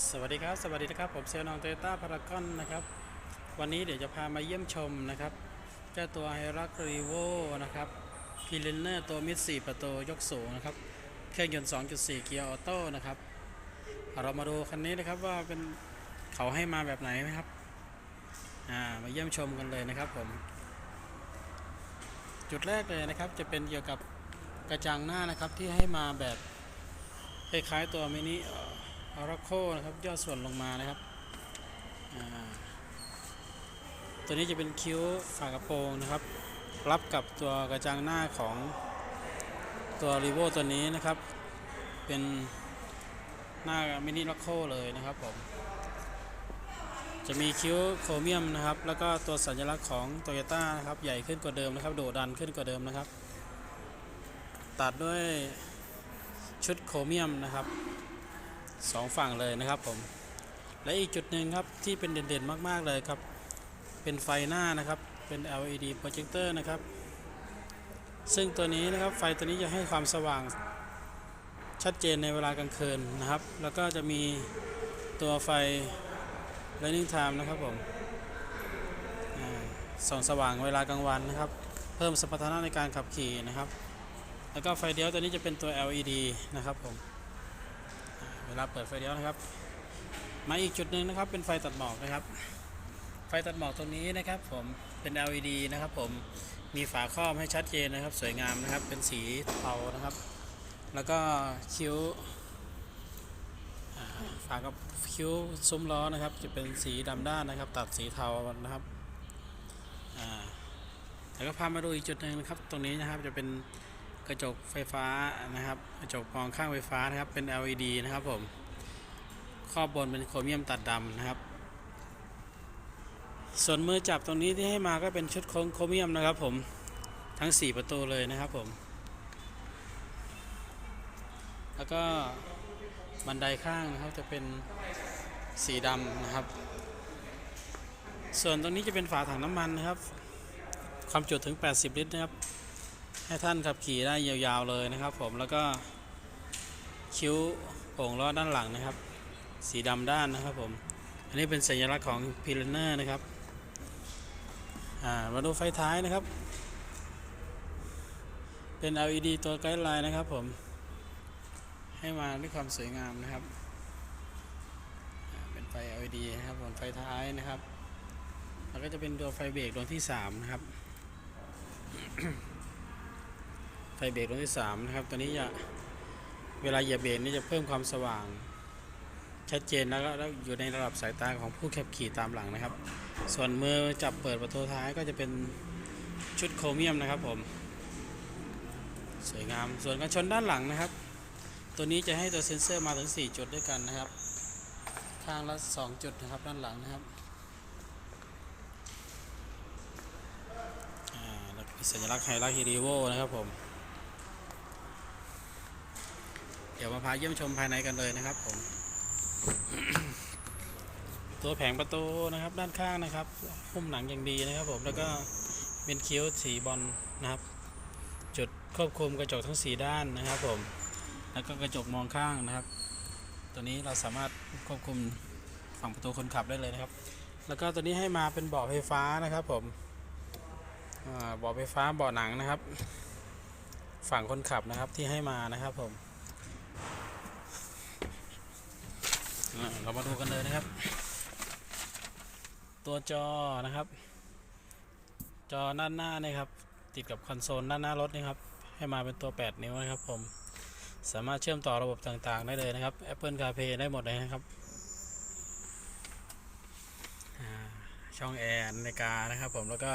สวัสดีครับ สวัสดีนะครับ ผมเซลนองโตโยต้าพารากอนนะครับ วันนี้เดี๋ยวจะพามาเยี่ยมชมนะครับเจ้าตัวไฮรักรีโวนะครับพีเลนเนอร์ตัวมิด4ประตูยกสูงนะครับ เครื่องยนต์ 2.4 เกียร์ออโต้นะครับ เรามาดูคันนี้นะครับว่าเป็นเขาให้มาแบบไหนไหมครับ อ่า มาเยี่ยมชมกันเลยนะครับผม จุดแรกเลยนะครับ จะเป็นเกี่ยวกับกระจังหน้านะครับที่ให้มาแบบคล้ายๆตัวมินิ ออร์โคนะครับย่อส่วนลงมานะครับ ตัวนี้จะเป็นคิ้วฝากระโปรงนะครับ รับกับตัวกระจังหน้าของตัวรีโวตัวนี้นะครับ เป็นหน้ามินิล็อกโคเลยนะครับผม จะมีคิ้วโครเมียมนะครับ แล้วก็ตัวสัญลักษณ์ของโตโยต้านะครับ ใหญ่ขึ้นกว่าเดิมนะครับ โดดดันขึ้นกว่าเดิมนะครับ ตัดด้วยชุดโครเมียมนะครับ สองฝั่งเลยนะครับผม และอีกจุดหนึ่งครับที่เป็นเด่นๆมากๆเลยครับ เป็นไฟหน้านะครับ เป็น LED projector นะครับ ซึ่งตัวนี้นะครับไฟตัวนี้จะให้ความสว่างชัดเจนในเวลากลางคืนนะครับ แล้วก็จะมีตัวไฟ running time นะครับผมส่องสว่างเวลากลางวันนะครับ เพิ่มสมรรถนะในการขับขี่นะครับ แล้วก็ไฟเดียวตัวนี้จะเป็นตัว LED นะครับผม วลาเปิดไฟเลี้ยวนะครับ มาอีกจุดหนึ่งนะครับ เป็นไฟตัดหมอกนะครับ ไฟตัดหมอกตรงนี้นะครับ ผมเป็น LED นะครับ ผมมีฝาครอบให้ชัดเจนนะครับ สวยงามนะครับ เป็นสีเทานะครับ แล้วก็คิ้วอ่าฝากับคิ้วซุ้มล้อนะครับ จะเป็นสีดำด้านนะครับ ตัดสีเทานะครับแล้วก็พามาดูอีกจุดหนึ่งนะครับ ตรงนี้นะครับจะเป็น กระจกไฟฟ้านะครับ กระจกมองข้างไฟฟ้านะครับ เป็น LED นะครับผมครอบบนเป็นโครเมียมตัดดำนะครับ ส่วนมือจับตรงนี้ที่ให้มาก็เป็นชุดโครเมียมนะครับผมทั้ง 4 ประตูเลยนะครับผม แล้วก็บันไดข้างนะครับจะเป็นสีดำนะครับ ส่วนตรงนี้จะเป็นฝาถังน้ำมันนะครับ ความจุถึง 80 ลิตรนะครับ ให้ท่านขับขี่ได้ยาวๆเลยนะครับ ผมแล้วก็คิ้วโป่งล้อด้านหลังนะครับ สีดำด้านนะครับผม อันนี้เป็นสัญลักษณ์ของพิลเนอร์นะครับอ่ามาดูไฟท้ายนะครับ เป็น LED ตัวไกด์ไลน์นะครับผม ให้มาด้วยความสวยงามนะครับ เป็นไฟ LED นะครับบนไฟท้ายนะครับ แล้วก็จะเป็นตัวไฟเบรกดวงที่ 3 นะครับ ไฟเบรกดวงที่3นะครับตัวนี้จะเวลาเหยียบเบรกนี่จะเพิ่มความสว่าง ชัดเจนแล้วก็แล้วอยู่ในระดับสายตาของผู้ขับขี่ตามหลังนะครับ ส่วนมือจับเปิดประตูท้ายก็จะเป็นชุดโครเมียมนะครับผมสวยงามส่วนกันชนด้านหลังนะครับ ตัวนี้จะให้ตัวเซ็นเซอร์มาถึง 4 จุดด้วยกันนะครับข้างละ 2 จุดนะครับด้านหลังนะครับสัญลักษณ์ไฮรักฮีรีโวนะครับผม เดี๋ยวมาพาเยี่ยมชมภายในกันเลยนะครับผม ตัวแผงประตูนะครับด้านข้างนะครับหุ้มหนังอย่างดีนะครับผมแล้วก็เป็นคิ้วสีบอลนะครับ จุดควบคุมกระจกทั้งสีด้านนะครับผม แล้วก็กระจกมองข้างนะครับ ตัวนี้เราสามารถควบคุมฝั่งประตูคนขับได้เลยนะครับ แล้วก็ตัวนี้ให้มาเป็นเบาะไฟฟ้านะครับผมเบาะไฟฟ้าเบาะหนังนะครับ ฝั่งคนขับนะครับที่ให้มานะครับผมอ่า เรามาดูกันเลยนะครับ ตัวจอนะครับ จอด้านหน้านี่ครับ ติดกับคอนโซลด้านหน้ารถนี่ครับ ให้มาเป็นตัว 8 นิ้วนะครับผมสามารถเชื่อมต่อระบบต่างๆ ได้เลยนะครับ Apple CarPlay ได้หมดเลยนะครับ ช่องแอร์นาฬิกานะครับผมแล้วก็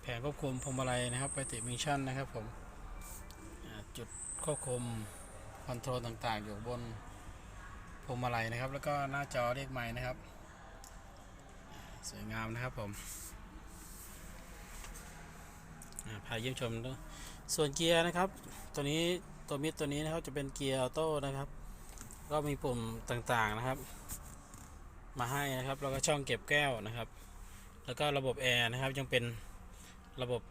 แผงควบคุมพวงมาลัยนะครับไปติมิชั่นนะครับผมจุดควบคุมคอนโทรลต่างๆ อยู่บน พวงมาลัยนะครับ แล้วก็หน้าจอเรียกไม้นะครับ สวยงามนะครับผมพาเยี่ยมชมด้วยส่วนเกียร์นะครับ ตัวนี้ตัวมิดตัวนี้นะครับจะเป็นเกียร์ออโต้นะครับ ก็มีปุ่มต่างๆนะครับ มาให้นะครับ แล้วก็ช่องเก็บแก้วนะครับ แล้วก็ระบบแอร์นะครับยังเป็นระบบ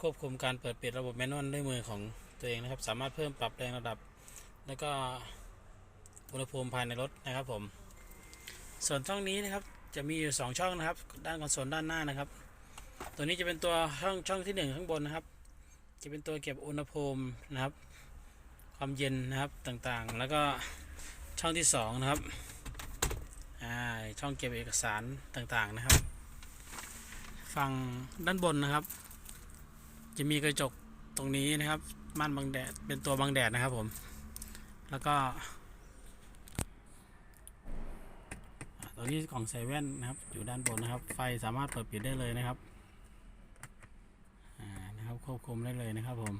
ควบคุมการเปิดปิดระบบแมนนวลด้วยมือของตัวเองนะครับ สามารถเพิ่มปรับแรงระดับ แล้วก็ อุณหภูมิภายในรถนะครับผม ส่วนช่องนี้นะครับจะมีอยู่สองช่องนะครับ ด้านคอนโซลด้านหน้านะครับ ตัวนี้จะเป็นตัวช่องช่องที่หนึ่งข้างบนนะครับ จะเป็นตัวเก็บอุณหภูมินะครับ ความเย็นนะครับต่างๆ แล้วก็ช่องที่สองนะครับช่องเก็บเอกสารต่างๆนะครับ ฝั่งด้านบนนะครับ จะมีกระจกตรงนี้นะครับม่านบังแดดเป็นตัวบังแดดนะครับผม แล้วก็อ่า ตัวนี้ของใส่แว่นนะครับ อยู่ด้านบนนะครับ ไฟสามารถเปิดปิดได้เลยนะครับอ่านะครับควบคุมได้เลยนะครับผม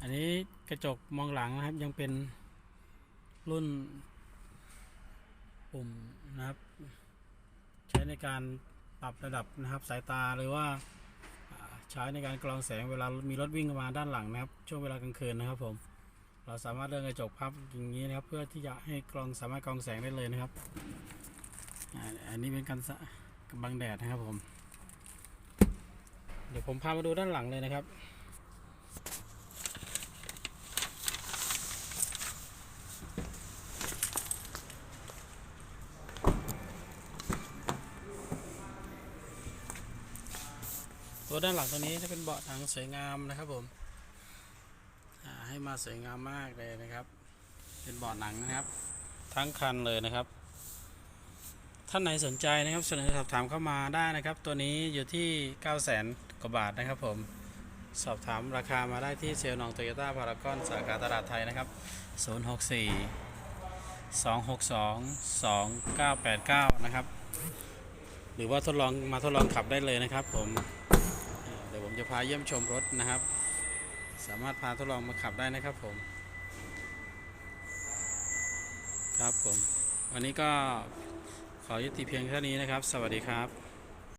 อันนี้กระจกมองหลังนะครับยังเป็นรุ่นปุ่มนะครับ ใช้ในการปรับระดับนะครับ สายตาหรือว่าใช้ในการกรองแสงเวลามีรถวิ่งมาด้านหลังนะครับ ช่วงเวลากลางคืนนะครับผม เราสามารถเลื่อนกระจกพับอย่างนี้นะครับ เพื่อที่จะให้กรองสามารถกรองแสงได้เลยนะครับ อันนี้เป็นการสะบังแดดนะครับผม เดี๋ยวผมพามาดูด้านหลังเลยนะครับตัวด้านหลังตัวนี้จะเป็นเบาะหนังสวยงามนะครับผม มาสวยงามมากเลยนะครับ เป็นเบาะหนังนะครับ ทั้งคันเลยนะครับ ท่านไหนสนใจนะครับเสนอสอบถามเข้ามาได้นะครับ ตัวนี้อยู่ที่ 9 0 0 0 0 0กว่าบาทนะครับผมสอบถามราคามาได้ที่เซลล์นองโตโยต้าพารากอนสาขาตลาดไทยนะครับ 064 262 2989 นะครับ หรือว่าทดลองมาทดลองขับได้เลยนะครับผม เดี๋ยวผมจะพาเยี่ยมชมรถนะครับ สามารถพาทดลองมาขับได้นะครับผม ครับผม วันนี้ก็ขอยุติเพียงเท่านี้นะครับ สวัสดีครับ